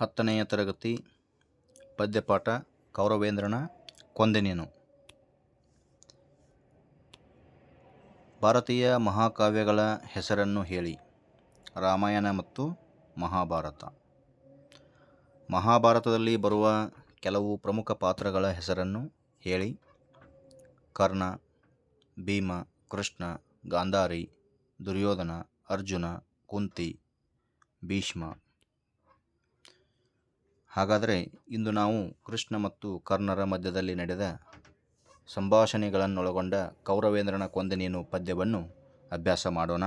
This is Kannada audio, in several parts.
ಹತ್ತನೆಯ ತರಗತಿ, ಪದ್ಯಪಾಠ, ಕೌರವೇಂದ್ರನ ಕೊಂದೆನೇನು. ಭಾರತೀಯ ಮಹಾಕಾವ್ಯಗಳ ಹೆಸರನ್ನು ಹೇಳಿ. ರಾಮಾಯಣ ಮತ್ತು ಮಹಾಭಾರತ. ಮಹಾಭಾರತದಲ್ಲಿ ಬರುವ ಕೆಲವು ಪ್ರಮುಖ ಪಾತ್ರಗಳ ಹೆಸರನ್ನು ಹೇಳಿ. ಕರ್ಣ, ಭೀಮ, ಕೃಷ್ಣ, ಗಾಂಧಾರಿ, ದುರ್ಯೋಧನ, ಅರ್ಜುನ, ಕುಂತಿ, ಭೀಷ್ಮ ಹಾಗಾದರೆ ಇಂದು ನಾವು ಕೃಷ್ಣ ಮತ್ತು ಕರ್ಣರ ಮಧ್ಯದಲ್ಲಿ ನಡೆದ ಸಂಭಾಷಣೆಗಳನ್ನೊಳಗೊಂಡ ಕೌರವೇಂದ್ರನ ಕೊಂದನೇನು ಪದ್ಯವನ್ನು ಅಭ್ಯಾಸ ಮಾಡೋಣ.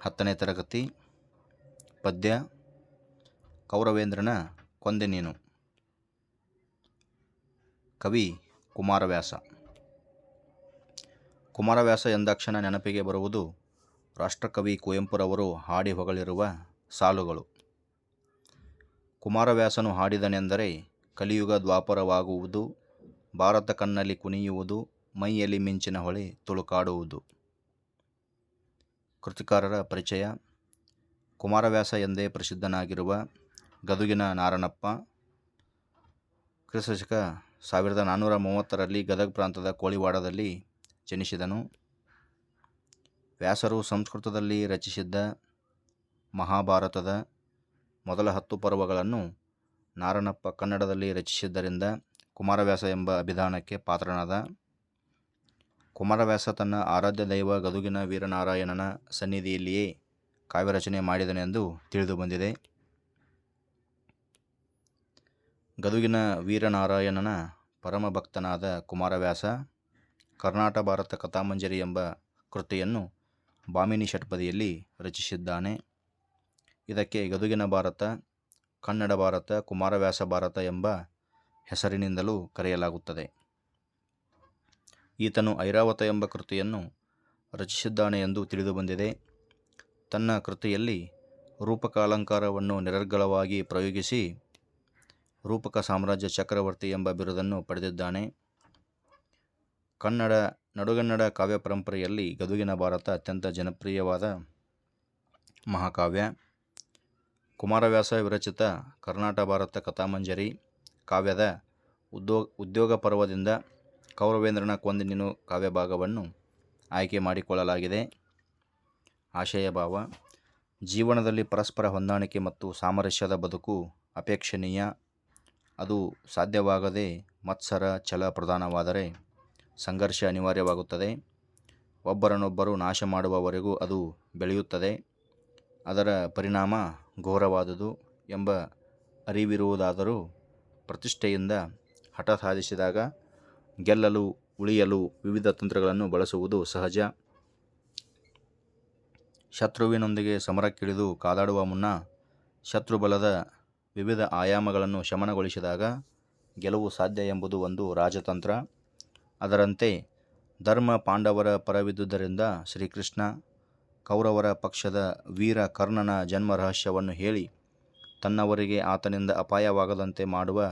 ಹತ್ತನೇ ತರಗತಿ, ಪದ್ಯ, ಕೌರವೇಂದ್ರನ ಕೊಂದನೇನು ಕವಿ ಕುಮಾರವ್ಯಾಸ. ಕುಮಾರವ್ಯಾಸ ಎಂದಾಕ್ಷಣ ನೆನಪಿಗೆ ಬರುವುದು ರಾಷ್ಟ್ರಕವಿ ಕುವೆಂಪುರವರು ಹಾಡಿ ಹೊಗಳಿರುವ ಸಾಲುಗಳು. ಕುಮಾರವ್ಯಾಸನು ಹಾಡಿದನೆಂದರೆ, ಕಲಿಯುಗ ದ್ವಾಪರವಾಗುವುದು, ಭಾರತ ಕಣ್ಣಲ್ಲಿ ಕುಣಿಯುವುದು, ಮೈಯಲ್ಲಿ ಮಿಂಚಿನ ಹೊಳೆ ತುಳುಕಾಡುವುದು. ಕೃತಿಕಾರರ ಪರಿಚಯ, ಕುಮಾರವ್ಯಾಸ ಎಂದೇ ಪ್ರಸಿದ್ಧನಾಗಿರುವ ಗದುಗಿನ ನಾರಣಪ್ಪ ಕ್ರಿಸ್ತಶಕ ಸಾವಿರದ ನಾನ್ನೂರ ಮೂವತ್ತರಲ್ಲಿ ಗದಗ ಪ್ರಾಂತದ ಕೋಳಿವಾಡದಲ್ಲಿ ಜನಿಸಿದನು. ವ್ಯಾಸರು ಸಂಸ್ಕೃತದಲ್ಲಿ ರಚಿಸಿದ್ದ ಮಹಾಭಾರತದ ಮೊದಲ ಹತ್ತು ಪರ್ವಗಳನ್ನು ನಾರಣಪ್ಪ ಕನ್ನಡದಲ್ಲಿ ರಚಿಸಿದ್ದರಿಂದ ಕುಮಾರವ್ಯಾಸ ಎಂಬ ಅಭಿಧಾನಕ್ಕೆ ಪಾತ್ರನಾದ ಕುಮಾರವ್ಯಾಸ ತನ್ನ ಆರಾಧ್ಯ ದೈವ ಗದುಗಿನ ವೀರನಾರಾಯಣನ ಸನ್ನಿಧಿಯಲ್ಲಿಯೇ ಕಾವ್ಯರಚನೆ ಮಾಡಿದನೆಂದು ತಿಳಿದು ಬಂದಿದೆ. ಗದುಗಿನ ವೀರನಾರಾಯಣನ ಪರಮ ಭಕ್ತನಾದ ಕುಮಾರವ್ಯಾಸ ಕರ್ನಾಟ ಭಾರತ ಕಥಾಮಂಜರಿ ಎಂಬ ಕೃತಿಯನ್ನು ಬಾಮಿನಿ ಷಟ್ಪದಿಯಲ್ಲಿ ರಚಿಸಿದ್ದಾನೆ. ಇದಕ್ಕೆ ಗದುಗಿನ ಭಾರತ, ಕನ್ನಡ ಭಾರತ, ಕುಮಾರವ್ಯಾಸ ಭಾರತ ಎಂಬ ಹೆಸರಿನಿಂದಲೂ ಕರೆಯಲಾಗುತ್ತದೆ. ಈತನು ಐರಾವತ ಎಂಬ ಕೃತಿಯನ್ನು ರಚಿಸಿದ್ದಾನೆ ಎಂದು ತಿಳಿದುಬಂದಿದೆ. ತನ್ನ ಕೃತಿಯಲ್ಲಿ ರೂಪಕ ಅಲಂಕಾರವನ್ನು ನಿರರ್ಗಳವಾಗಿ ಪ್ರಯೋಗಿಸಿ ರೂಪಕ ಸಾಮ್ರಾಜ್ಯ ಚಕ್ರವರ್ತಿ ಎಂಬ ಬಿರುದನ್ನು ಪಡೆದಿದ್ದಾನೆ. ಕನ್ನಡ ನಡುಗನ್ನಡ ಕಾವ್ಯ ಪರಂಪರೆಯಲ್ಲಿ ಗದುಗಿನ ಭಾರತ ಅತ್ಯಂತ ಜನಪ್ರಿಯವಾದ ಮಹಾಕಾವ್ಯ. ಕುಮಾರವ್ಯಾಸ ವಿರಚಿತ ಕರ್ನಾಟ ಭಾರತ ಕಥಾಮಂಜರಿ ಕಾವ್ಯದ ಉದ್ಯೋ ಉದ್ಯೋಗ ಪರ್ವದಿಂದ ಕೌರವೇಂದ್ರನ ಕೊಂದಿನಿನು ಕಾವ್ಯ ಭಾಗವನ್ನು ಆಯ್ಕೆ ಮಾಡಿಕೊಳ್ಳಲಾಗಿದೆ. ಆಶಯ ಭಾವ, ಜೀವನದಲ್ಲಿ ಪರಸ್ಪರ ಹೊಂದಾಣಿಕೆ ಮತ್ತು ಸಾಮರಸ್ಯದ ಬದುಕು ಅಪೇಕ್ಷಣೀಯ. ಅದು ಸಾಧ್ಯವಾಗದೆ ಮತ್ಸರ, ಛಲ ಪ್ರಧಾನವಾದರೆ ಸಂಘರ್ಷ ಅನಿವಾರ್ಯವಾಗುತ್ತದೆ. ಒಬ್ಬರನ್ನೊಬ್ಬರು ನಾಶ ಮಾಡುವವರೆಗೂ ಅದು ಬೆಳೆಯುತ್ತದೆ. ಅದರ ಪರಿಣಾಮ ಘೋರವಾದುದು ಎಂಬ ಅರಿವಿರುವುದಾದರೂ ಪ್ರತಿಷ್ಠೆಯಿಂದ ಹಠ ಸಾಧಿಸಿದಾಗ ಗೆಲ್ಲಲು, ಉಳಿಯಲು ವಿವಿಧ ತಂತ್ರಗಳನ್ನು ಬಳಸುವುದು ಸಹಜ. ಶತ್ರುವಿನೊಂದಿಗೆ ಸಮರಕ್ಕಿಳಿದು ಕಾದಾಡುವ ಮುನ್ನ ಶತ್ರುಬಲದ ವಿವಿಧ ಆಯಾಮಗಳನ್ನು ಶಮನಗೊಳಿಸಿದಾಗ ಗೆಲುವು ಸಾಧ್ಯ ಎಂಬುದು ಒಂದು ರಾಜತಂತ್ರ. ಅದರಂತೆ ಧರ್ಮ ಪಾಂಡವರ ಪರವಿದ್ದುದರಿಂದ ಶ್ರೀಕೃಷ್ಣ ಕೌರವರ ಪಕ್ಷದ ವೀರ ಕರ್ಣನ ಜನ್ಮ ರಹಸ್ಯವನ್ನು ಹೇಳಿ ತನ್ನವರಿಗೆ ಆತನಿಂದ ಅಪಾಯವಾಗದಂತೆ ಮಾಡುವ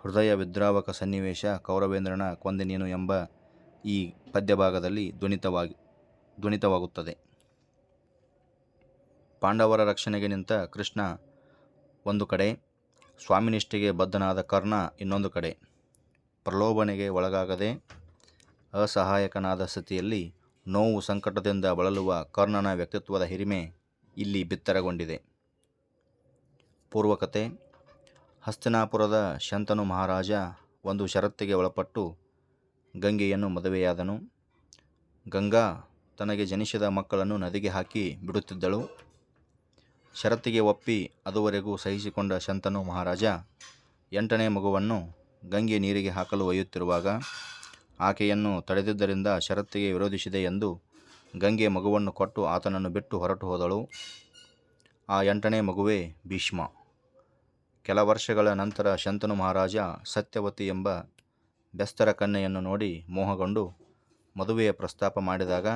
ಹೃದಯ ವಿದ್ರಾವಕ ಸನ್ನಿವೇಶ ಕೌರವೇಂದ್ರನ ಕೊಂದಿನೇನು ನೀನು ಎಂಬ ಈ ಪದ್ಯಭಾಗದಲ್ಲಿ ಧ್ವನಿತವಾಗಿ, ಧ್ವನಿತವಾಗುತ್ತದೆ. ಪಾಂಡವರ ರಕ್ಷಣೆಗೆ ನಿಂತ ಕೃಷ್ಣ ಒಂದು ಕಡೆ, ಸ್ವಾಮಿನಿಷ್ಠೆಗೆ ಬದ್ಧನಾದ ಕರ್ಣ ಇನ್ನೊಂದು ಕಡೆ. ಪ್ರಲೋಭನೆಗೆ ಒಳಗಾಗದೆ ಅಸಹಾಯಕನಾದ ಸ್ಥಿತಿಯಲ್ಲಿ ನೋವು ಸಂಕಟದಿಂದ ಬಳಲುವ ಕರ್ಣನ ವ್ಯಕ್ತಿತ್ವದ ಹಿರಿಮೆ ಇಲ್ಲಿ ಬಿತ್ತರಗೊಂಡಿದೆ. ಪೂರ್ವಕತೆ, ಹಸ್ತಿನಾಪುರದ ಶಂತನು ಮಹಾರಾಜ ಒಂದು ಷರತ್ತಿಗೆ ಒಳಪಟ್ಟು ಗಂಗೆಯನ್ನು ಮದುವೆಯಾದನು. ಗಂಗಾ ತನಗೆ ಜನಿಸಿದ ಮಕ್ಕಳನ್ನು ನದಿಗೆ ಹಾಕಿ ಬಿಡುತ್ತಿದ್ದಳು. ಷರತ್ತಿಗೆ ಒಪ್ಪಿ ಅದುವರೆಗೂ ಸಹಿಸಿಕೊಂಡ ಶಂತನು ಮಹಾರಾಜ ಎಂಟನೇ ಮಗುವನ್ನು ಗಂಗೆ ನೀರಿಗೆ ಹಾಕಲು ಒಯ್ಯುತ್ತಿರುವಾಗ ಆಕೆಯನ್ನು ತಡೆದಿದ್ದರಿಂದ ಷರತ್ತಿಗೆ ವಿರೋಧಿಸಿದೆ ಎಂದು ಗಂಗೆ ಮಗುವನ್ನು ಕೊಟ್ಟು ಆತನನ್ನು ಬಿಟ್ಟು ಹೊರಟು ಹೋದಳು. ಆ ಎಂಟನೇ ಮಗುವೇ ಭೀಷ್ಮ. ಕೆಲ ವರ್ಷಗಳ ನಂತರ ಶಂತನು ಮಹಾರಾಜ ಸತ್ಯವತಿ ಎಂಬ ಬೆಸ್ತರ ಕನ್ನೆಯನ್ನು ನೋಡಿ ಮೋಹಗೊಂಡು ಮದುವೆಯ ಪ್ರಸ್ತಾಪ ಮಾಡಿದಾಗ,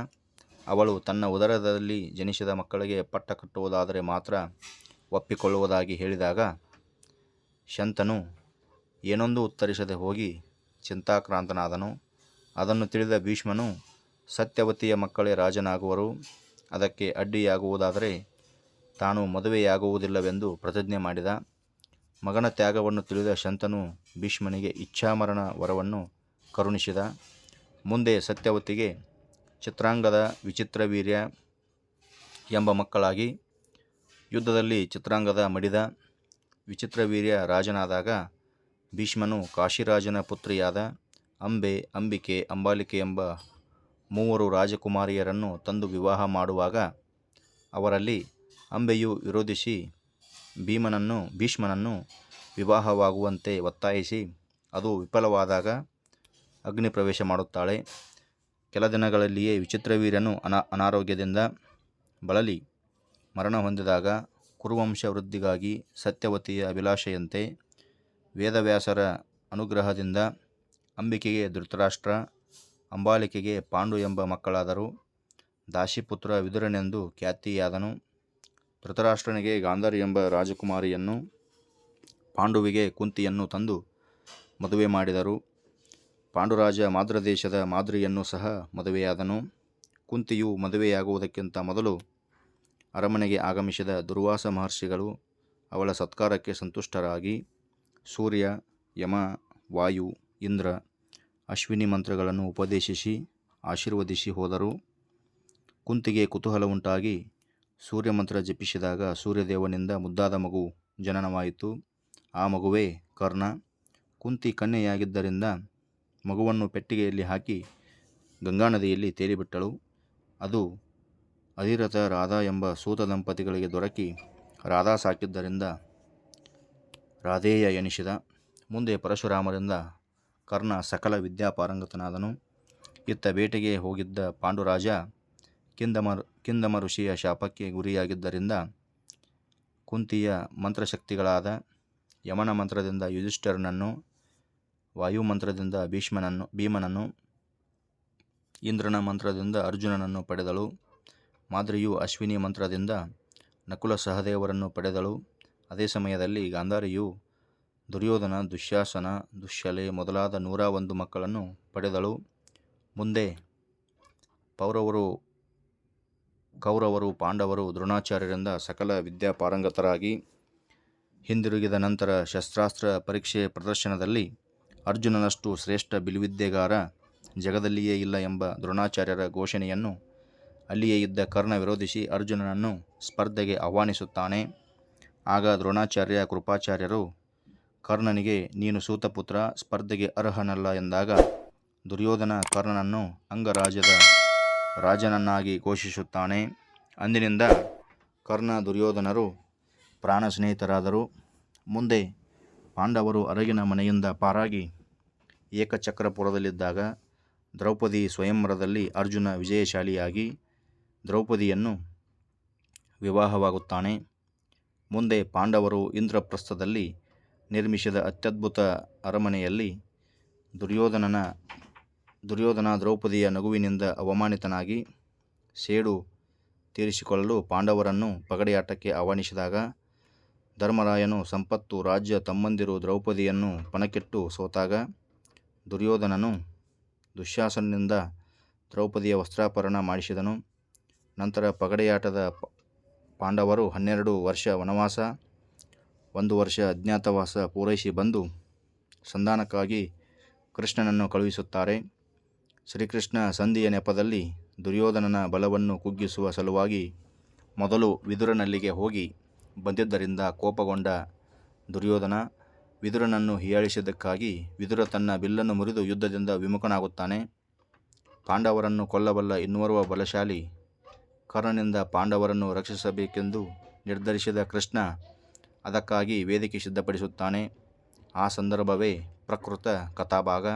ಅವಳು ತನ್ನ ಉದರದಲ್ಲಿ ಜನಿಸಿದ ಮಕ್ಕಳಿಗೆ ಪಟ್ಟ ಕಟ್ಟುವುದಾದರೆ ಮಾತ್ರ ಒಪ್ಪಿಕೊಳ್ಳುವುದಾಗಿ ಹೇಳಿದಾಗ, ಶಂತನು ಏನೊಂದು ಉತ್ತರಿಸದೆ ಹೋಗಿ ಚಿಂತಾಕ್ರಾಂತನಾದನು. ಅದನ್ನು ತಿಳಿದ ಭೀಷ್ಮನು, ಸತ್ಯವತಿಯ ಮಕ್ಕಳೇ ರಾಜನಾಗುವರು. ಅದಕ್ಕೆ ಅಡ್ಡಿಯಾಗುವುದಾದರೆ ತಾನು ಮದುವೆಯಾಗುವುದಿಲ್ಲವೆಂದು ಪ್ರತಿಜ್ಞೆ ಮಾಡಿದ. ಮಗನ ತ್ಯಾಗವನ್ನು ತಿಳಿದ ಶಂತನು ಭೀಷ್ಮನಿಗೆ ಇಚ್ಛಾಮರಣ ವರವನ್ನು ಕರುಣಿಸಿದ. ಮುಂದೆ ಸತ್ಯವತಿಗೆ, ಚಿತ್ರಾಂಗದ ವಿಚಿತ್ರ ವೀರ್ಯ ಎಂಬ ಮಕ್ಕಳಾಗಿ ಯುದ್ಧದಲ್ಲಿ ಚಿತ್ರಾಂಗದ ಮಡಿದ ವಿಚಿತ್ರ ವೀರ್ಯ ರಾಜನಾದಾಗ ಭೀಷ್ಮನು ಕಾಶಿರಾಜನ ಪುತ್ರಿಯಾದ ಅಂಬೆ, ಅಂಬಿಕೆ, ಅಂಬಾಲಿಕೆ ಎಂಬ ಮೂವರು ರಾಜಕುಮಾರಿಯರನ್ನು ತಂದು ವಿವಾಹ ಮಾಡುವಾಗ ಅವರಲ್ಲಿ ಅಂಬೆಯು ವಿರೋಧಿಸಿ ಭೀಮನನ್ನು, ಭೀಷ್ಮನನ್ನು ವಿವಾಹವಾಗುವಂತೆ ಒತ್ತಾಯಿಸಿ ಅದು ವಿಫಲವಾದಾಗ ಅಗ್ನಿ ಪ್ರವೇಶ ಮಾಡುತ್ತಾಳೆ. ಕೆಲ ದಿನಗಳಲ್ಲಿಯೇ ವಿಚಿತ್ರವೀರ್ಯನು ಅನಾ, ಅನಾರೋಗ್ಯದಿಂದ ಬಳಲಿ ಮರಣ ಹೊಂದಿದಾಗ ಕುರುವಂಶ ವೃದ್ಧಿಗಾಗಿ ಸತ್ಯವತಿಯ ಅಭಿಲಾಷೆಯಂತೆ ವೇದವ್ಯಾಸರ ಅನುಗ್ರಹದಿಂದ ಅಂಬಿಕೆಗೆ ಧೃತರಾಷ್ಟ್ರ, ಅಂಬಾಲಿಕೆಗೆ ಪಾಂಡು ಎಂಬ ಮಕ್ಕಳಾದರು. ದಾಶಿಪುತ್ರ ವಿದುರನೆಂದು ಖ್ಯಾತಿಯಾದನು. ಧೃತರಾಷ್ಟ್ರನಿಗೆ ಗಾಂಧರ್ ಎಂಬ ರಾಜಕುಮಾರಿಯನ್ನು, ಪಾಂಡುವಿಗೆ ಕುಂತಿಯನ್ನು ತಂದು ಮದುವೆ ಮಾಡಿದರು. ಪಾಂಡುರಾಜ ಮಾದ್ರದೇಶದ ಮಾದರಿಯನ್ನು ಸಹ ಮದುವೆಯಾದನು. ಕುಂತಿಯು ಮದುವೆಯಾಗುವುದಕ್ಕಿಂತ ಮೊದಲು ಅರಮನೆಗೆ ಆಗಮಿಸಿದ ದುರ್ವಾಸ ಮಹರ್ಷಿಗಳು ಅವಳ ಸತ್ಕಾರಕ್ಕೆ ಸಂತುಷ್ಟರಾಗಿ, ಸೂರ್ಯ, ಯಮ, ವಾಯು, ಇಂದ್ರ ಅಶ್ವಿನಿ ಮಂತ್ರಗಳನ್ನು ಉಪದೇಶಿಸಿ ಆಶೀರ್ವದಿಸಿ ಹೋದರು. ಕುಂತಿಗೆ ಕುತೂಹಲ ಉಂಟಾಗಿ ಸೂರ್ಯಮಂತ್ರ ಜಪಿಸಿದಾಗ ಸೂರ್ಯದೇವನಿಂದ ಮುದ್ದಾದ ಮಗು ಜನನವಾಯಿತು. ಆ ಮಗುವೇ ಕರ್ಣ. ಕುಂತಿ ಕನ್ಯೆಯಾಗಿದ್ದರಿಂದ ಮಗುವನ್ನು ಪೆಟ್ಟಿಗೆಯಲ್ಲಿ ಹಾಕಿ ಗಂಗಾ ನದಿಯಲ್ಲಿ ತೇಲಿಬಿಟ್ಟಳು. ಅದು ಅಧಿರಥ ರಾಧಾ ಎಂಬ ಸೂತ ದಂಪತಿಗಳಿಗೆ ದೊರಕಿ ರಾಧಾ ಸಾಕಿದ್ದರಿಂದ ರಾಧೇಯ ಎನಿಸಿದ. ಮುಂದೆ ಪರಶುರಾಮರಿಂದ ಕರ್ಣ ಸಕಲ ವಿದ್ಯಾಪಾರಂಗತನಾದನು ಇತ್ತ ಬೇಟೆಗೆ ಹೋಗಿದ್ದ ಪಾಂಡುರಾಜ ಕಿಂದಮ ಕಿಂದಮ ಋಷಿಯ ಶಾಪಕ್ಕೆ ಗುರಿಯಾಗಿದ್ದರಿಂದ ಕುಂತಿಯ ಮಂತ್ರಶಕ್ತಿಗಳಾದ ಯಮನ ಮಂತ್ರದಿಂದ ಯುಧಿಷ್ಠರನನ್ನು ವಾಯುಮಂತ್ರದಿಂದ ಭೀಷ್ಮನನ್ನು, ಭೀಮನನ್ನು, ಇಂದ್ರನ ಮಂತ್ರದಿಂದ ಅರ್ಜುನನನ್ನು ಪಡೆದಳು. ಮಾದ್ರಿಯು ಅಶ್ವಿನಿ ಮಂತ್ರದಿಂದ ನಕುಲ ಸಹದೇವರನ್ನು ಪಡೆದಳು. ಅದೇ ಸಮಯದಲ್ಲಿ ಗಾಂಧಾರಿಯು ದುರ್ಯೋಧನ, ದುಶ್ಯಾಸನ, ದುಶ್ಯಲೆ ಮೊದಲಾದ ನೂರ ಒಂದು ಮಕ್ಕಳನ್ನು ಪಡೆದಳು. ಮುಂದೆ ಪೌರವರು, ಕೌರವರು, ಪಾಂಡವರು, ದ್ರೋಣಾಚಾರ್ಯರಿಂದ ಸಕಲ ವಿದ್ಯಾಪಾರಂಗತರಾಗಿ ಹಿಂದಿರುಗಿದ ನಂತರ ಶಸ್ತ್ರಾಸ್ತ್ರ ಪರೀಕ್ಷೆ ಪ್ರದರ್ಶನದಲ್ಲಿ ಅರ್ಜುನನಷ್ಟು ಶ್ರೇಷ್ಠ ಬಿಲುವಿದ್ಯೆಗಾರ ಜಗದಲ್ಲಿಯೇ ಇಲ್ಲ ಎಂಬ ದ್ರೋಣಾಚಾರ್ಯರ ಘೋಷಣೆಯನ್ನು ಅಲ್ಲಿಯೇ ಇದ್ದ ಕರ್ಣ ವಿರೋಧಿಸಿ ಅರ್ಜುನನನ್ನು ಸ್ಪರ್ಧೆಗೆ ಆಹ್ವಾನಿಸುತ್ತಾನೆ. ಆಗ ದ್ರೋಣಾಚಾರ್ಯ, ಕೃಪಾಚಾರ್ಯರು ಕರ್ಣನಿಗೆ, ನೀನು ಸೂತಪುತ್ರ, ಸ್ಪರ್ಧೆಗೆ ಅರ್ಹನಲ್ಲ ಎಂದಾಗ, ದುರ್ಯೋಧನ ಕರ್ಣನನ್ನು ಅಂಗರಾಜ್ಯದ ರಾಜನನ್ನಾಗಿ ಘೋಷಿಸುತ್ತಾನೆ ಅಂದಿನಿಂದ, ಕರ್ಣ ದುರ್ಯೋಧನರು ಪ್ರಾಣ ಸ್ನೇಹಿತರಾದರು ಮುಂದೆ, ಪಾಂಡವರು ಅರಗಿನ ಮನೆಯಿಂದ ಪಾರಾಗಿ ಏಕಚಕ್ರಪುರದಲ್ಲಿದ್ದಾಗ, ದ್ರೌಪದಿ ಸ್ವಯಂವರದಲ್ಲಿ ಅರ್ಜುನ ವಿಜಯಶಾಲಿಯಾಗಿ ದ್ರೌಪದಿಯನ್ನು ವಿವಾಹವಾಗುತ್ತಾನೆ. ಮುಂದೆ, ಪಾಂಡವರು ಇಂದ್ರಪ್ರಸ್ಥದಲ್ಲಿ ನಿರ್ಮಿಸಿದ ಅತ್ಯದ್ಭುತ ಅರಮನೆಯಲ್ಲಿ ದುರ್ಯೋಧನನ, ದುರ್ಯೋಧನ ದ್ರೌಪದಿಯ ನಗುವಿನಿಂದ ಅವಮಾನಿತನಾಗಿ ಸೇಡು ತೀರಿಸಿಕೊಳ್ಳಲು ಪಾಂಡವರನ್ನು ಪಗಡೆಯಾಟಕ್ಕೆ ಆಹ್ವಾನಿಸಿದಾಗ ಧರ್ಮರಾಯನು ಸಂಪತ್ತು ರಾಜ್ಯ ತಮ್ಮಂದಿರು ದ್ರೌಪದಿಯನ್ನು ಪಣಕ್ಕಿಟ್ಟು ಸೋತಾಗ ದುರ್ಯೋಧನನು ದುಶ್ಯಾಸನದಿಂದ ದ್ರೌಪದಿಯ ವಸ್ತ್ರಾಪರಣ ಮಾಡಿಸಿದನು. ನಂತರ ಪಗಡೆಯಾಟದ ಪಾಂಡವರು ಹನ್ನೆರಡು ವರ್ಷ ವನವಾಸ ಒಂದು ವರ್ಷ ಅಜ್ಞಾತವಾಸ ಪೂರೈಸಿ ಬಂದು ಸಂಧಾನಕ್ಕಾಗಿ ಕೃಷ್ಣನನ್ನು ಕಳುಹಿಸುತ್ತಾರೆ. ಶ್ರೀಕೃಷ್ಣ ಸಂಧಿಯ ನೆಪದಲ್ಲಿ ದುರ್ಯೋಧನನ ಬಲವನ್ನು ಕುಗ್ಗಿಸುವ ಸಲುವಾಗಿ ಮೊದಲು ವಿದುರನಲ್ಲಿಗೆ ಹೋಗಿ ಬಂದಿದ್ದರಿಂದ ಕೋಪಗೊಂಡ ದುರ್ಯೋಧನ ವಿದುರನನ್ನು ಹೀಯಾಳಿಸಿದ್ದಕ್ಕಾಗಿ ವಿದುರ ತನ್ನ ಬಿಲ್ಲನ್ನು ಮುರಿದು ಯುದ್ಧದಿಂದ ವಿಮುಖನಾಗುತ್ತಾನೆ. ಪಾಂಡವರನ್ನು ಕೊಲ್ಲಬಲ್ಲ ಇನ್ನೋರ್ವ ಬಲಶಾಲಿ ಕರ್ಣನಿಂದ ಪಾಂಡವರನ್ನು ರಕ್ಷಿಸಬೇಕೆಂದು ನಿರ್ಧರಿಸಿದ ಕೃಷ್ಣ ಅದಕ್ಕಾಗಿ ವೇದಿಕೆ ಸಿದ್ಧಪಡಿಸುತ್ತಾನೆ. ಆ ಸಂದರ್ಭವೇ ಪ್ರಕೃತ ಕಥಾಭಾಗ.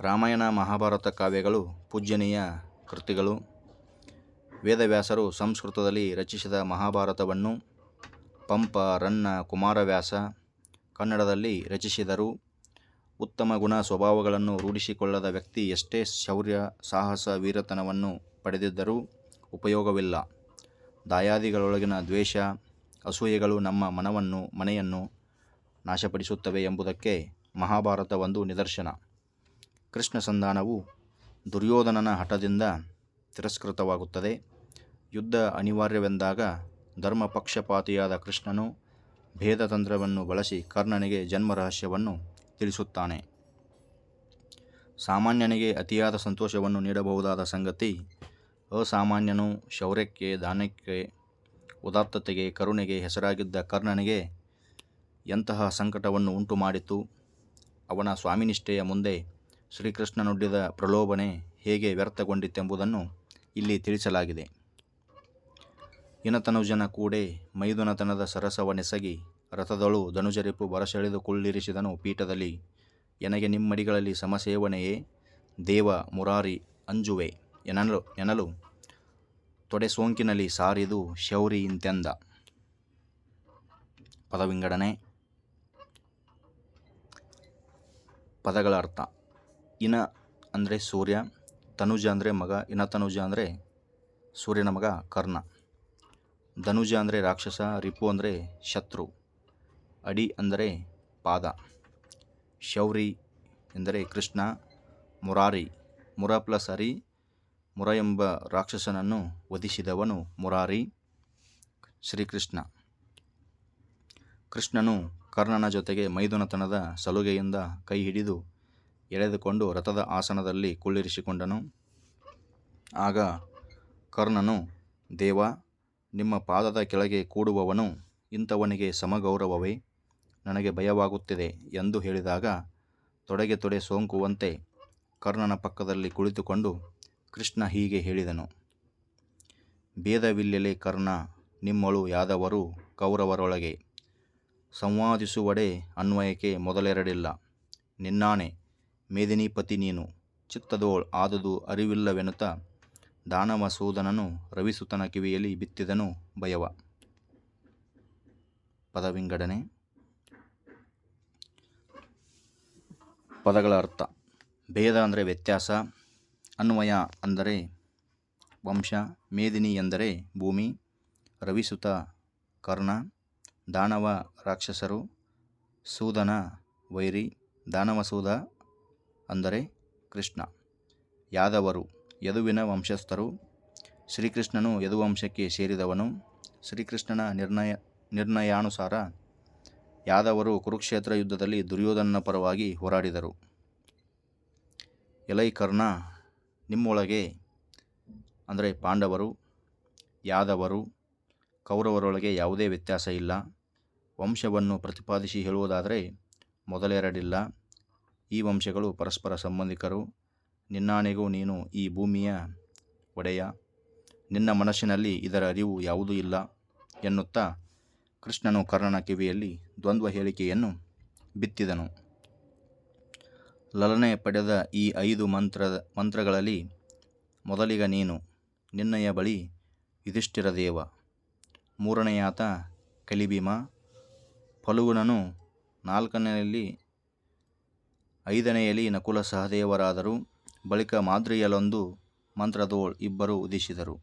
ರಾಮಾಯಣ ಮಹಾಭಾರತ ಕಾವ್ಯಗಳು ಪೂಜ್ಯನೀಯ ಕೃತಿಗಳು. ವೇದವ್ಯಾಸರು ಸಂಸ್ಕೃತದಲ್ಲಿ ರಚಿಸಿದ ಮಹಾಭಾರತವನ್ನು ಪಂಪ ರನ್ನ ಕುಮಾರವ್ಯಾಸ ಕನ್ನಡದಲ್ಲಿ ರಚಿಸಿದರು. ಉತ್ತಮ ಗುಣ ಸ್ವಭಾವಗಳನ್ನು ರೂಢಿಸಿಕೊಳ್ಳದ ವ್ಯಕ್ತಿ ಎಷ್ಟೇ ಶೌರ್ಯ, ಸಾಹಸ, ವೀರತನವನ್ನು ಪಡೆದಿದ್ದರೂ ಉಪಯೋಗವಿಲ್ಲ. ದಾಯಾದಿಗಳೊಳಗಿನ ದ್ವೇಷ ಅಸೂಯೆಗಳು ನಮ್ಮ ಮನವನ್ನು, ಮನೆಯನ್ನು ನಾಶಪಡಿಸುತ್ತವೆ ಎಂಬುದಕ್ಕೆ ಮಹಾಭಾರತ ಒಂದು ನಿದರ್ಶನ. ಕೃಷ್ಣ ಸಂಧಾನವು ದುರ್ಯೋಧನನ ಹಠದಿಂದ ತಿರಸ್ಕೃತವಾಗುತ್ತದೆ. ಯುದ್ಧ ಅನಿವಾರ್ಯವೆಂದಾಗ ಧರ್ಮ ಪಕ್ಷಪಾತಿಯಾದ ಕೃಷ್ಣನು ಭೇದತಂತ್ರವನ್ನು ಬಳಸಿ ಕರ್ಣನಿಗೆ ಜನ್ಮ ರಹಸ್ಯವನ್ನು ತಿಳಿಸುತ್ತಾನೆ. ಸಾಮಾನ್ಯನಿಗೆ ಅತಿಯಾದ ಸಂತೋಷವನ್ನು ನೀಡಬಹುದಾದ ಸಂಗತಿ, ಅಸಾಮಾನ್ಯನು ಶೌರ್ಯಕ್ಕೆ, ದಾನಕ್ಕೆ ಉದಾತ್ತತೆಗೆ, ಕರುಣೆಗೆ ಹೆಸರಾಗಿದ್ದ ಕರ್ಣನಿಗೆ ಎಂತಹ ಸಂಕಟವನ್ನು ಉಂಟು ಮಾಡಿತು ಅವನ ಸ್ವಾಮಿನಿಷ್ಠೆಯ ಮುಂದೆ ಶ್ರೀಕೃಷ್ಣನೊಡ್ಡಿದ ಪ್ರಲೋಭನೆ ಹೇಗೆ ವ್ಯರ್ಥಗೊಂಡಿತ್ತೆಂಬುದನ್ನು ಇಲ್ಲಿ ತಿಳಿಸಲಾಗಿದೆ. ಇನತನುಜನ ಕೂಡೆ ಮೈದುನತನದ ಸರಸವನೆಸಗಿ ರಥದಳು ಧನುಜರಿಪು ಬರಸೆಳೆದು ಕುಳ್ಳಿರಿಸಿದನು ಪೀಠದಲ್ಲಿ, ಎನಗೆ ನಿಮ್ಮಡಿಗಳಲ್ಲಿ ಸಮಸೇವನೆಯೇ? ದೇವ ಮುರಾರಿ ಅಂಜುವೆ ಎನಲು ಎನಲು ತೊಡೆ ಸೋಂಕಿನಲ್ಲಿ ಸಾರಿದು ಶೌರಿ ಇಂತೆಂದ. ಪದವಿಂಗಡಣೆ ಪದಗಳ ಅರ್ಥ. ಇನ ಅಂದರೆ ಸೂರ್ಯ, ತನುಜ ಅಂದರೆ ಮಗ, ಇನ ತನುಜ ಅಂದರೆ ಸೂರ್ಯನ ಮಗ, ಕರ್ಣ. ಧನುಜ ಅಂದರೆ ರಾಕ್ಷಸ, ರಿಪು ಅಂದರೆ ಶತ್ರು. ಅಡಿ ಅಂದರೆ ಪಾದ. ಶೌರಿ ಎಂದರೆ ಕೃಷ್ಣ, ಮುರಾರಿ. ಮುರ ಪ್ಲಸ್ ಹರಿ ಮುರ ಎಂಬ ರಾಕ್ಷಸನನ್ನು ವಧಿಸಿದವನು ಮುರಾರಿ. ಶ್ರೀಕೃಷ್ಣ. ಕೃಷ್ಣನು ಕರ್ಣನ ಜೊತೆಗೆ ಮೈದುನತನದ ಸಲುಗೆಯಿಂದ ಕೈ ಹಿಡಿದು ಎಳೆದುಕೊಂಡು ರಥದ ಆಸನದಲ್ಲಿ ಕುಳ್ಳಿರಿಸಿಕೊಂಡನು. ಆಗ ಕರ್ಣನು, ದೇವ, ನಿಮ್ಮ ಪಾದದ ಕೆಳಗೆ ಕೂಡುವವನು ಇಂಥವನಿಗೆ ಸಮಗೌರವವೇ, ನನಗೆ ಭಯವಾಗುತ್ತಿದೆ ಎಂದು ಹೇಳಿದಾಗ ತೊಡೆಗೆ ತೊಡೆ ಸೋಂಕುವಂತೆ ಕರ್ಣನ ಪಕ್ಕದಲ್ಲಿ ಕುಳಿತುಕೊಂಡು ಕೃಷ್ಣ ಹೀಗೆ ಹೇಳಿದನು, ಭೇದವಿಲ್ಲೆಲೆ ಕರ್ಣ, ನಿಮ್ಮಳು ಯಾದವರು ಕೌರವರೊಳಗೆ. ಸಂವಾದಿಸುವಡೆ ಅನ್ವಯಕ್ಕೆ ಮೊದಲೆರಡಿಲ್ಲ. ನಿನ್ನಾಣೆ, ಮೇದಿನಿಪತಿ ನೀನು. ಚಿತ್ತದೋಳ್ ಆದುದು ಅರಿವಿಲ್ಲವೆನುತ ದಾನವ ಸೂದನನು ರವಿಸುತನ ಕಿವಿಯಲ್ಲಿ ಬಿತ್ತಿದನು ಭಯವ. ಪದವಿಂಗಡನೆ. ಪದಗಳ ಅರ್ಥ, ಭೇದ ಅಂದರೆ ವ್ಯತ್ಯಾಸ ಅನ್ವಯ ಅಂದರೆ ವಂಶ, ಮೇದಿನಿ ಎಂದರೆ ಭೂಮಿ, ರವಿಸುತ ಕರ್ಣ, ದಾನವ ರಾಕ್ಷಸರು, ಸೂದನ ವೈರಿ ದಾನವಸೂದ ಅಂದರೆ ಕೃಷ್ಣ. ಯಾದವರು ಯದುವಿನ ವಂಶಸ್ಥರು, ಶ್ರೀಕೃಷ್ಣನು ಯದುವಂಶಕ್ಕೆ ಸೇರಿದವನು, ಶ್ರೀಕೃಷ್ಣನ ನಿರ್ಣಯ, ನಿರ್ಣಯಾನುಸಾರ ಯಾದವರು ಕುರುಕ್ಷೇತ್ರ ಯುದ್ಧದಲ್ಲಿ ದುರ್ಯೋಧನನ ಪರವಾಗಿ ಹೋರಾಡಿದರು. ಎಲೈ ಕರ್ಣ ನಿಮ್ಮೊಳಗೆ, ಅಂದರೆ ಪಾಂಡವರು, ಯಾದವರು, ಕೌರವರೊಳಗೆ ಯಾವುದೇ ವ್ಯತ್ಯಾಸ ಇಲ್ಲ. ವಂಶವನ್ನು ಪ್ರತಿಪಾದಿಸಿ ಹೇಳುವುದಾದರೆ, ಮೊದಲೆರಡಿಲ್ಲ. ಈ ವಂಶಗಳು ಪರಸ್ಪರ ಸಂಬಂಧಿಕರು. ನಿನ್ನಾಣೆಗೂ ನೀನು ಈ ಭೂಮಿಯ ಒಡೆಯ. ನಿನ್ನ ಮನಸ್ಸಿನಲ್ಲಿ ಇದರ ಅರಿವು ಯಾವುದೂ ಇಲ್ಲ ಎನ್ನುತ್ತಾ ಕೃಷ್ಣನು ಕರ್ಣನ ಕಿವಿಯಲ್ಲಿ ದ್ವಂದ್ವ ಹೇಳಿಕೆಯನ್ನು ಬಿತ್ತಿದನು. ಲಲನೆ ಪಡೆದ ಈ ಐದು ಮಂತ್ರದ ಮಂತ್ರಗಳಲ್ಲಿ ಮೊದಲಿಗ ನೀನು, ನಿನ್ನಯ ಬಳಿ ಯುಧಿಷ್ಠಿರ ದೇವ. ಮೂರನೆಯಾತ ಕಲಿಭೀಮ ಫಲುಗುಣನು ನಾಲ್ಕನೆಯಲ್ಲಿ, ಐದನೆಯಲ್ಲಿ ನಕುಲ ಸಹದೇವರಾದರು. ಬಳಿಕ ಮಾದ್ರಿಯಲೊಂದು ಮಂತ್ರದೋಳ್ ಇಬ್ಬರು ಉದಿಸಿದರು.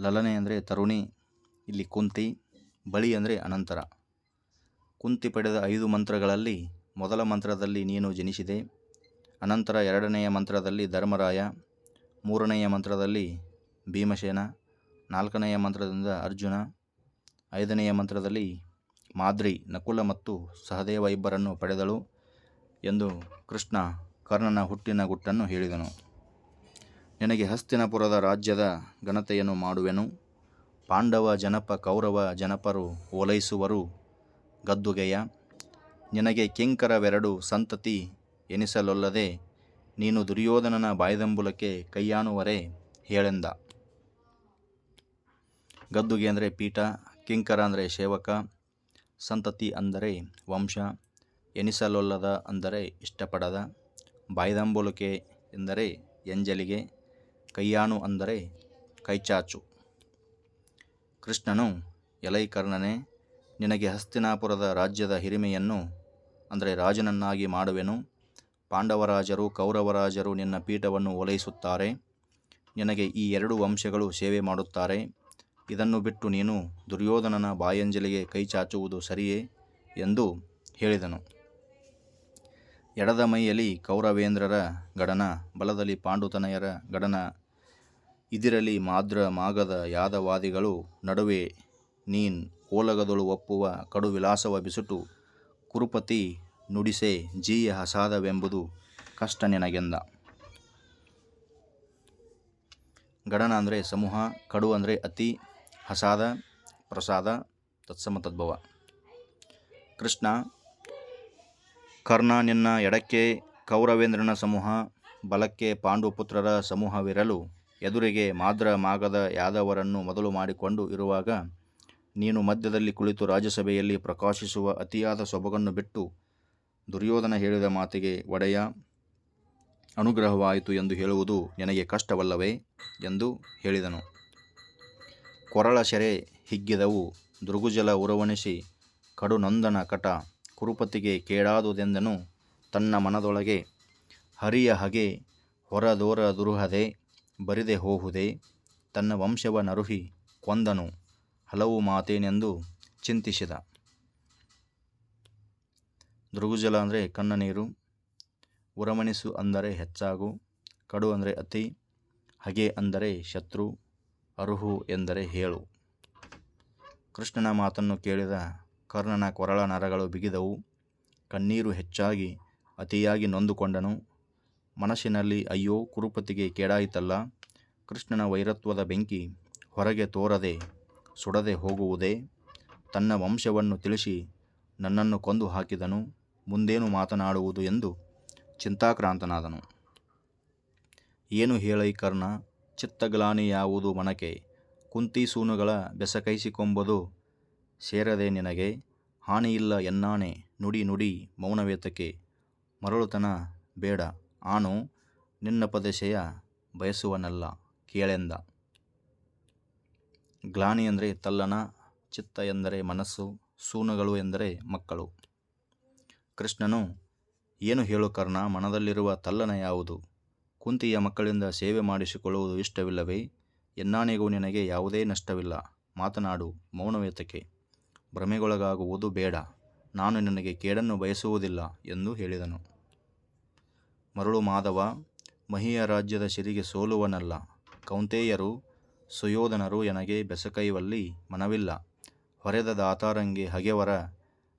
ಲಲನೆ ಅಂದರೆ ತರುಣಿ, ಇಲ್ಲಿ ಕುಂತಿ, ಬಳಿ ಅಂದರೆ ಅನಂತರ. ಕುಂತಿ ಪಡೆದ ಐದು ಮಂತ್ರಗಳಲ್ಲಿ ಮೊದಲ ಮಂತ್ರದಲ್ಲಿ ನೀನು ಜನಿಸಿದೆ, ಅನಂತರ ಎರಡನೆಯ ಮಂತ್ರದಲ್ಲಿ ಧರ್ಮರಾಯ, ಮೂರನೆಯ ಮಂತ್ರದಲ್ಲಿ ಭೀಮಸೇನ, ನಾಲ್ಕನೆಯ ಮಂತ್ರದಿಂದ ಅರ್ಜುನ, ಐದನೆಯ ಮಂತ್ರದಲ್ಲಿ ಮಾದ್ರಿ, ನಕುಲ ಮತ್ತು ಸಹದೇವ ಇಬ್ಬರನ್ನು ಪಡೆದಳು ಎಂದು ಕೃಷ್ಣ ಕರ್ಣನ ಹುಟ್ಟಿನ ಗುಟ್ಟನ್ನು ಹೇಳಿದನು. ನಿನಗೆ ಹಸ್ತಿನಪುರದ ರಾಜ್ಯದ ಘನತೆಯನ್ನು ಮಾಡುವೆನು. ಪಾಂಡವ, ಜನಪ, ಕೌರವ, ಜನಪರು, ಓಲೈಸುವರು, ಗದ್ದುಗೆಯ ನಿನಗೆ ಕಿಂಕರವೆರಡು ಸಂತತಿ ಎನಿಸಲೊಲ್ಲದೆ ನೀನು ದುರ್ಯೋಧನನ ಬಾಯ್ದಂಬುಲಕ್ಕೆ ಕೈಯಾಣುವರೆ ಹೇಳೆಂದ. ಗದ್ದುಗೆ ಅಂದರೆ ಪೀಠ, ಕಿಂಕರ ಅಂದರೆ ಸೇವಕ, ಸಂತತಿ ಅಂದರೆ ವಂಶ, ಎನಿಸಲೊಲ್ಲದ ಅಂದರೆ ಇಷ್ಟಪಡದ ಬಾಯ್ದಂಬುಲಕೆ ಎಂದರೆ ಎಂಜಲಿಗೆ ಕೈಯಾಣು ಅಂದರೆ ಕೈಚಾಚು. ಕೃಷ್ಣನು ಎಲೈ ಕರ್ಣನೆ ನಿನಗೆ ಹಸ್ತಿನಾಪುರದ ರಾಜ್ಯದ ಹಿರಿಮೆಯನ್ನು, ಅಂದರೆ ರಾಜನನ್ನಾಗಿ ಮಾಡುವೆನು. ಪಾಂಡವರಾಜರು, ಕೌರವರಾಜರು ನಿನ್ನ ಪೀಠವನ್ನು ಓಲೈಸುತ್ತಾರೆ ನಿನಗೆ ಈ ಎರಡು ವಂಶಗಳು ಸೇವೆ ಮಾಡುತ್ತಾರೆ. ಇದನ್ನು ಬಿಟ್ಟು ನೀನು ದುರ್ಯೋಧನನ ಬಾಯಂಜಲಿಗೆ ಕೈ ಚಾಚುವುದು ಸರಿಯೇ ಎಂದು ಹೇಳಿದನು. ಎಡದ ಮೈಯಲ್ಲಿ ಕೌರವೇಂದ್ರರ ಗಡನ, ಬಲದಲ್ಲಿ ಪಾಂಡುತನಯರ ಗಡನ, ಇದಿರಲಿ ಮಾದ್ರ ಮಾಗದ ಯಾದವಾದಿಗಳು ನಡುವೆ ನೀನ್ ಓಲಗದೊಳು ಒಪ್ಪುವ ಕಡು ವಿಲಾಸವ ಬಿಸುಟು, ಕುರುಪತಿ ನುಡಿಸೆ ಜೀಯ ಹಸಾದವೆಂಬುದು ಕಷ್ಟ ನಿನಗೆಂದ. ಗಡನ ಅಂದರೆ ಸಮೂಹ, ಕಡು ಅಂದರೆ ಅತಿ ಹಸಾದ ಪ್ರಸಾದ, ತತ್ಸಮ ತದ್ಭವ. ಕೃಷ್ಣ, ಕರ್ಣ ನಿನ್ನ ಎಡಕ್ಕೆ ಕೌರವೇಂದ್ರನ ಸಮೂಹ, ಬಲಕ್ಕೆ ಪಾಂಡುಪುತ್ರರ ಸಮೂಹವಿರಲು ಎದುರಿಗೆ ಮಾದ್ರ ಮಾಗದ ಯಾದವರನ್ನು ಮೊದಲು ಮಾಡಿಕೊಂಡು ಇರುವಾಗ ನೀನು ಮಧ್ಯದಲ್ಲಿ ಕುಳಿತು ರಾಜ್ಯಸಭೆಯಲ್ಲಿ ಪ್ರಕಾಶಿಸುವ ಅತಿಯಾದ ಸೊಬಗನ್ನು ಬಿಟ್ಟು ದುರ್ಯೋಧನ ಹೇಳಿದ ಮಾತಿಗೆ ಒಡೆಯ, ಅನುಗ್ರಹವಾಯಿತು ಎಂದು ಹೇಳುವುದು ನಿನಗೆ ಕಷ್ಟವಲ್ಲವೇ ಎಂದು ಹೇಳಿದನು. ಕೊರಳ ಶೆರೆ ಹಿಗ್ಗಿದವು, ದುರ್ಗುಜಲ ಉರವಣಿಸಿ ಕಡುನೊಂದನ ಕಟ ಕುರುಪತಿಗೆ ಕೇಡಾದುದೆಂದನು ತನ್ನ ಮನದೊಳಗೆ, ಹರಿಯ ಹಗೆ ಹೊರದೋರ ದುರುಹದೆ ಬರಿದೆ ಹೋಹುದೆ, ತನ್ನ ವಂಶವ ನರುಹಿ ಕೊಂದನು. ಹಲವು ಮಾತೇನೆಂದು ಚಿಂತಿಸಿದ. ದೃಗುಜಲ ಅಂದರೆ ಕಣ್ಣ ನೀರು, ಉರಮಣಿಸು ಅಂದರೆ ಹೆಚ್ಚಾಗು, ಕಡು ಅಂದರೆ ಅತಿ, ಹಗೆ ಅಂದರೆ ಶತ್ರು, ಅರುಹು ಎಂದರೆ ಹೇಳು. ಕೃಷ್ಣನ ಮಾತನ್ನು ಕೇಳಿದ ಕರ್ಣನ ಕೊರಳ ನರಗಳು ಬಿಗಿದವು. ಕಣ್ಣೀರು ಹೆಚ್ಚಾಗಿ ಅತಿಯಾಗಿ ನೊಂದುಕೊಂಡನು. ಮನಸ್ಸಿನಲ್ಲಿ ಅಯ್ಯೋ, ಕುರುಪತಿಗೆ ಕೇಡಾಯಿತಲ್ಲ. ಕೃಷ್ಣನ ವೈರತ್ವದ ಬೆಂಕಿ ಹೊರಗೆ ತೋರದೆ ಸುಡದೆ ಹೋಗುವುದೇ? ತನ್ನ ವಂಶವನ್ನು ತಿಳಿಸಿ ನನ್ನನ್ನು ಕೊಂದು ಹಾಕಿದನು, ಮುಂದೇನು ಮಾತನಾಡುವುದು ಎಂದು ಚಿಂತಾಕ್ರಾಂತನಾದನು. ಏನು ಹೇಳೈ ಕರ್ಣ ಯಾವುದು ಮನಕೆ? ಕುಂತಿ ಸೂನುಗಳ ಬೆಸಕೈಸಿಕೊಂಬುದು ಸೇರದೆ ನಿನಗೆ, ಹಾನಿಯಿಲ್ಲ ಎನ್ನಾಣೆ? ನುಡಿ ನುಡಿ ಮೌನವೇತಕ್ಕೆ ಮರಳುತನ ಬೇಡ. ಆನು ನಿನ್ನ ಪದಶೆಯ ಬಯಸುವನಲ್ಲ, ಕೇಳೆಂದ. ಗ್ಲಾನಿ ಎಂದರೆ ತಲ್ಲನ, ಚಿತ್ತ ಎಂದರೆ ಮನಸ್ಸು, ಸೂನುಗಳು ಎಂದರೆ ಮಕ್ಕಳು. ಕೃಷ್ಣನು ಏನು ಹೇಳು ಕರ್ಣ, ಮನದಲ್ಲಿರುವ ತಲ್ಲನ ಯಾವುದು? ಕುಂತಿಯ ಮಕ್ಕಳಿಂದ ಸೇವೆ ಮಾಡಿಸಿಕೊಳ್ಳುವುದು ಇಷ್ಟವಿಲ್ಲವೇ? ಎನ್ನಾನೆಗೂ ನಿನಗೆ ಯಾವುದೇ ನಷ್ಟವಿಲ್ಲ. ಮಾತನಾಡು, ಮೌನವೇತಕ್ಕೆ. ಭ್ರಮೆಗೊಳಗಾಗುವುದು ಬೇಡ. ನಾನು ನಿನಗೆ ಕೇಡನ್ನು ಬಯಸುವುದಿಲ್ಲ ಎಂದು ಹೇಳಿದನು. ಮರಳು ಮಾಧವ, ಮಹಿಯ ರಾಜ್ಯದ ಸಿರಿಗೆ ಸೋಲುವನಲ್ಲ. ಕೌಂತೇಯರು ಸುಯೋಧನರು ಎನಗೆ ಬೆಸಕೈವಲ್ಲಿ ಮನವಿಲ್ಲ. ಹೊರೆದ ದಾತಾರಂಗೆ ಹಗೆವರ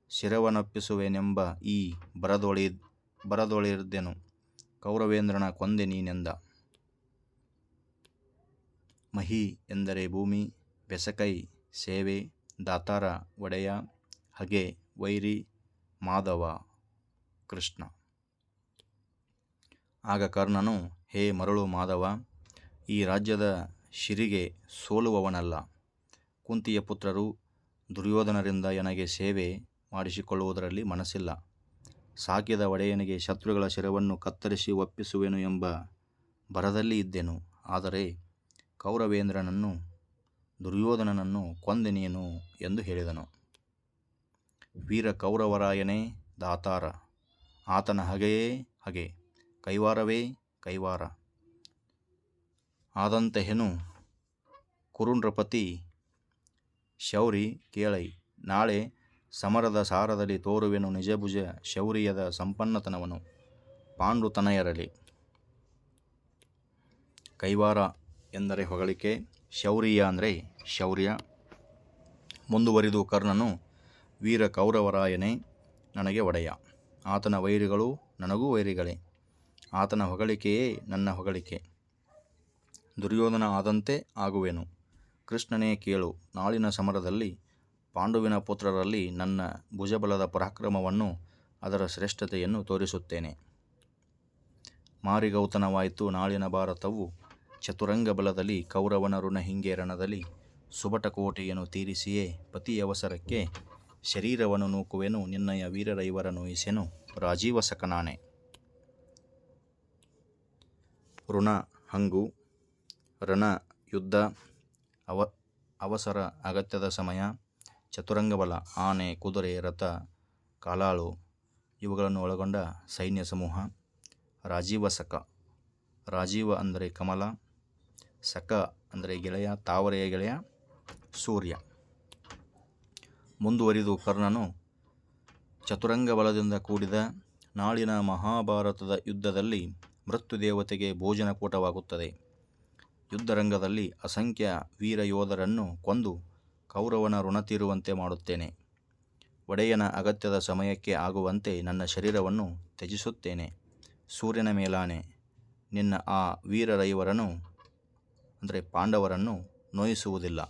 ಶಿರವನಪ್ಪಿಸುವೆನೆಂಬ ಈ ಬರದೊಳಿ, ಬರದೊಳಿರ್ದೆನು. ಕೌರವೇಂದ್ರನ ಕೊಂದೆ ನೀನೆಂದ. ಮಹಿ ಎಂದರೆ ಭೂಮಿ, ಬೆಸಕೈ, ಸೇವೆ, ದಾತಾರ, ಒಡೆಯ, ಹಗೆ, ವೈರಿ, ಮಾಧವ, ಕೃಷ್ಣ. ಆಗ ಕರ್ಣನು, ಹೇ ಮರಳು ಮಾಧವ, ಈ ರಾಜ್ಯದ ಶಿರಿಗೆ ಸೋಲುವವನಲ್ಲ. ಕುಂತಿಯ ಪುತ್ರರು ದುರ್ಯೋಧನರಿಂದ ನನಗೆ ಸೇವೆ ಮಾಡಿಸಿಕೊಳ್ಳುವುದರಲ್ಲಿ ಮನಸ್ಸಿಲ್ಲ. ಸಾಕಿದ ಒಡೆಯನಿಗೆ ಶತ್ರುಗಳ ಶಿರವನ್ನು ಕತ್ತರಿಸಿ ಒಪ್ಪಿಸುವೆನು ಎಂಬ ಬರದಲ್ಲಿ ಇದ್ದೆನು. ಆದರೆ ಕೌರವೇಂದ್ರನನ್ನು, ದುರ್ಯೋಧನನನ್ನು ಕೊಂದೆನೇನು ಎಂದು ಹೇಳಿದನು. ವೀರ ಕೌರವರಾಯನೇ ದಾತಾರ. ಆತನ ಹಗೆಯೇ ಹಗೆ. ಕೈವಾರವೇ ಕೈವಾರ. ಆದಂತೆಹೆನು ಕುರುಂಡ್ರಪತಿ ಶೌರಿ ಕೇಳೈ, ನಾಳೆ ಸಮರದ ಸಾರದಲ್ಲಿ ತೋರುವೆನು ನಿಜಭುಜ ಶೌರ್ಯದ ಸಂಪನ್ನತನವನು ಪಾಂಡುತನಯರಲಿ ಕೈವಾರ ಎಂದರೆ ಹೊಗಳಿಕೆ, ಶೌರ್ಯ ಅಂದರೆ ಶೌರ್ಯ. ಮುಂದುವರಿದು ಕರ್ಣನು, ವೀರ ಕೌರವರಾಯನೇ, ನನಗೆ ಒಡೆಯ. ಆತನ ವೈರಿಗಳು ನನಗೂ ವೈರಿಗಳೇ. ಆತನ ಹೊಗಳಿಕೆಯೇ ನನ್ನ ಹೊಗಳಿಕೆ. ದುರ್ಯೋಧನ ಆದಂತೆ ಆಗುವೆನು. ಕೃಷ್ಣನೇ ಕೇಳು, ನಾಳಿನ ಸಮರದಲ್ಲಿ ಪಾಂಡುವಿನ ಪುತ್ರರಲ್ಲಿ ನನ್ನ ಭುಜಬಲದ ಪರಾಕ್ರಮವನ್ನು ಅದರ ಶ್ರೇಷ್ಠತೆಯನ್ನು ತೋರಿಸುತ್ತೇನೆ. ಮಾರಿಗೌತನವಾಯಿತು, ನಾಳಿನ ಭಾರತವು ಚತುರಂಗ ಬಲದಲ್ಲಿ ಕೌರವನ ಋಣ ಹಿಂಗೇರಣದಲ್ಲಿ ಸುಬಟಕೋಟೆಯನ್ನು ತೀರಿಸಿಯೇ ಪತಿಯವಸರಕ್ಕೆ ಶರೀರವನ್ನು ನೂಕುವೆನು, ನಿನ್ನಯ ವೀರರೈವರ ನೋಯಿಸೆನು ರಾಜೀವ ಸಕನಾಣೆ ಋಣ, ಹಂಗು ರಣ ಯುದ್ಧ, ಅವ, ಅವಸರ, ಅಗತ್ಯದ ಸಮಯ, ಚತುರಂಗಬಲ, ಆನೆ, ಕುದುರೆ, ರಥ, ಕಾಲಾಳು ಇವುಗಳನ್ನು ಒಳಗೊಂಡ ಸೈನ್ಯ ಸಮೂಹ ರಾಜೀವ ಸಖ ರಾಜೀವ ಅಂದರೆ ಕಮಲ, ಸಕ ಅಂದರೆ ಗೆಳೆಯ, ತಾವರೆಯ ಗೆಳೆಯ, ಸೂರ್ಯ. ಮುಂದುವರಿದು ಕರ್ಣನು ಚತುರಂಗ ಬಲದಿಂದ ಕೂಡಿದ ನಾಳಿನ ಮಹಾಭಾರತದ ಯುದ್ಧದಲ್ಲಿ ಮೃತ್ಯುದೇವತೆಗೆ ಭೋಜನಕೂಟವಾಗುತ್ತದೆ. ಯುದ್ಧರಂಗದಲ್ಲಿ ಅಸಂಖ್ಯ ವೀರ ಯೋಧರನ್ನು ಕೊಂದು ಕೌರವನ ಋಣ ತೀರುವಂತೆ ಮಾಡುತ್ತೇನೆ. ಒಡೆಯನ ಅಗತ್ಯದ ಸಮಯಕ್ಕೆ ಆಗುವಂತೆ ನನ್ನ ಶರೀರವನ್ನು ತ್ಯಜಿಸುತ್ತೇನೆ. ಸೂರ್ಯನ ಮೇಲಾನೆ ನಿನ್ನ ಆ ವೀರರೈವರನ್ನು ಅಂದರೆ ಪಾಂಡವರನ್ನು ನೋಯಿಸುವುದಿಲ್ಲ.